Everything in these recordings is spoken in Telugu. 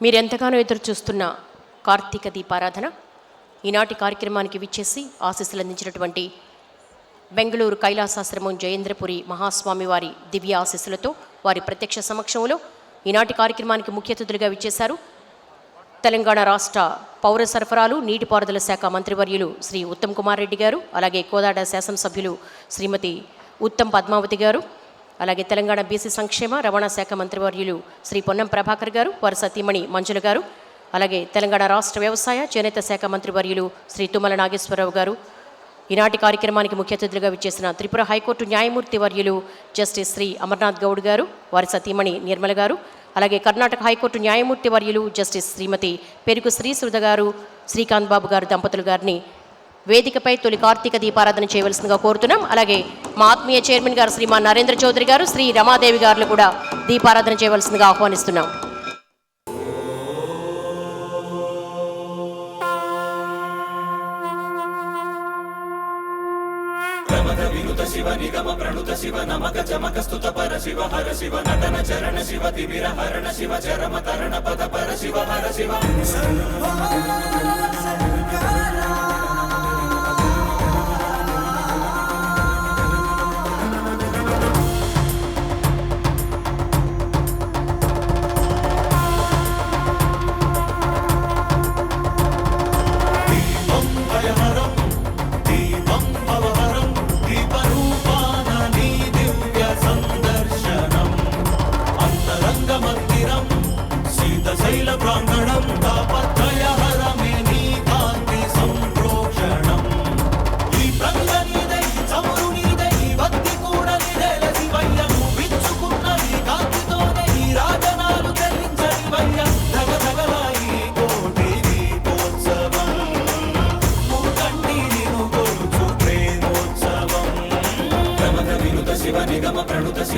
మీరెంతగానో ఎదురు చూస్తున్న కార్తీక దీపారాధన ఈనాటి కార్యక్రమానికి విచ్చేసి ఆశీస్సులు అందించినటువంటి బెంగళూరు కైలాసాశ్రమం జయేంద్రపురి మహాస్వామి వారి దివ్య ఆశీస్సులతో వారి ప్రత్యక్ష సమక్షంలో ఈనాటి కార్యక్రమానికి ముఖ్య అతిథులుగా విచ్చేశారు తెలంగాణ రాష్ట్ర పౌర సరఫరాలు నీటిపారుదల శాఖ మంత్రివర్యులు శ్రీ ఉత్తమ్ కుమార్ రెడ్డి గారు అలాగే కోదాడ శాసనసభ్యులు శ్రీమతి ఉత్తమ్ పద్మావతి గారు అలాగే తెలంగాణ బీసీ సంక్షేమ రవాణా శాఖ మంత్రివర్యులు శ్రీ పొన్నం ప్రభాకర్ గారు వారి సతీమణి మంజుల గారు అలాగే తెలంగాణ రాష్ట్ర వ్యవసాయ చేనేత శాఖ మంత్రివర్యులు శ్రీ తుమ్మల నాగేశ్వరరావు గారు. ఈనాటి కార్యక్రమానికి ముఖ్య అతిథులుగా విచ్చేసిన త్రిపుర హైకోర్టు న్యాయమూర్తి వర్యులు జస్టిస్ శ్రీ అమర్నాథ్ గౌడ్ గారు వారి సతీమణి నిర్మల గారు అలాగే కర్ణాటక హైకోర్టు న్యాయమూర్తి వర్యులు జస్టిస్ శ్రీమతి పెరుగు శ్రీసుధ గారు శ్రీకాంత్ బాబు గారు దంపతులు గారిని వేదికపై తొలి కార్తీక దీపారాధన చేయవలసిందిగా కోరుతున్నాం. అలాగే మా ఆత్మీయ చైర్మన్ గారు శ్రీ మా నరేంద్ర చౌదరి గారు శ్రీ రమాదేవి గారు కూడా దీపారాధన చేయవలసిందిగా ఆహ్వానిస్తున్నాం. దీపం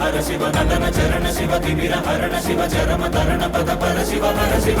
హర శివ నటన చరణ శివ తిమిర హరణ శివ చరమ తరణ పద పర శివ హర శివ.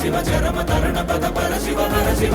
శివ చరమ తరణ పద పర శివ పర శివ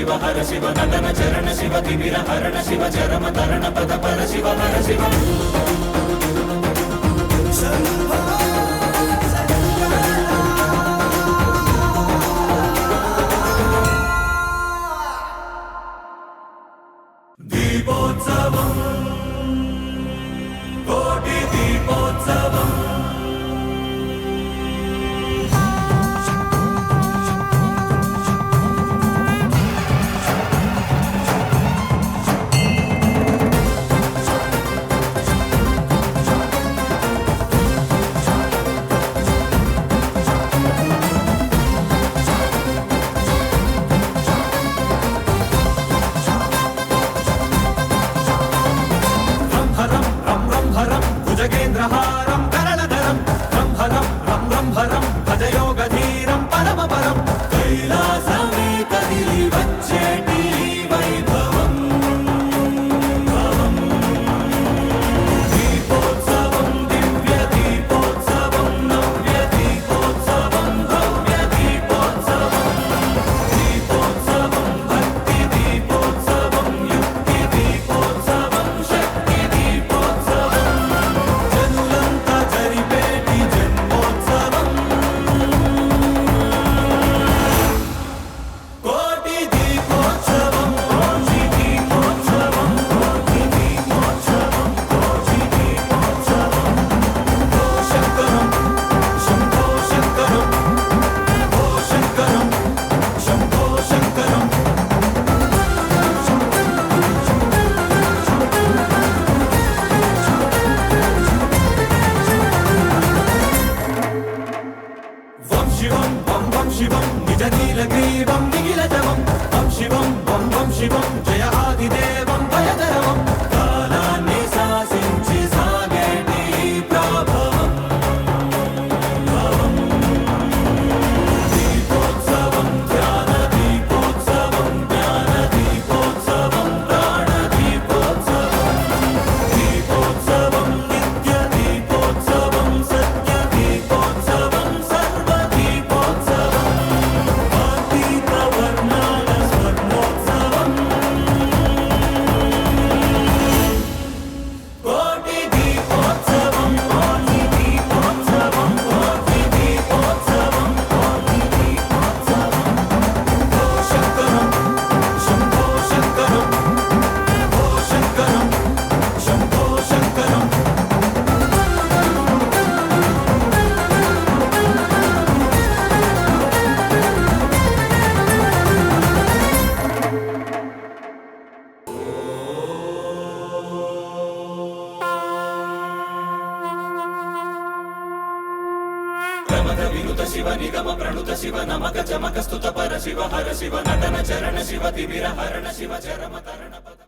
శివ హర శివ నదన చరణ శివ తిమిర హరణ శివ చరమ తరణ పద పర శివ హర శివ. నీలగ్రీవం నిఖిల జవం శివం వం శివం. జయ ఆదిదేవ హర శివ నటన చరణ శివ తిమిర హరణ శివ చరమ తరణ పద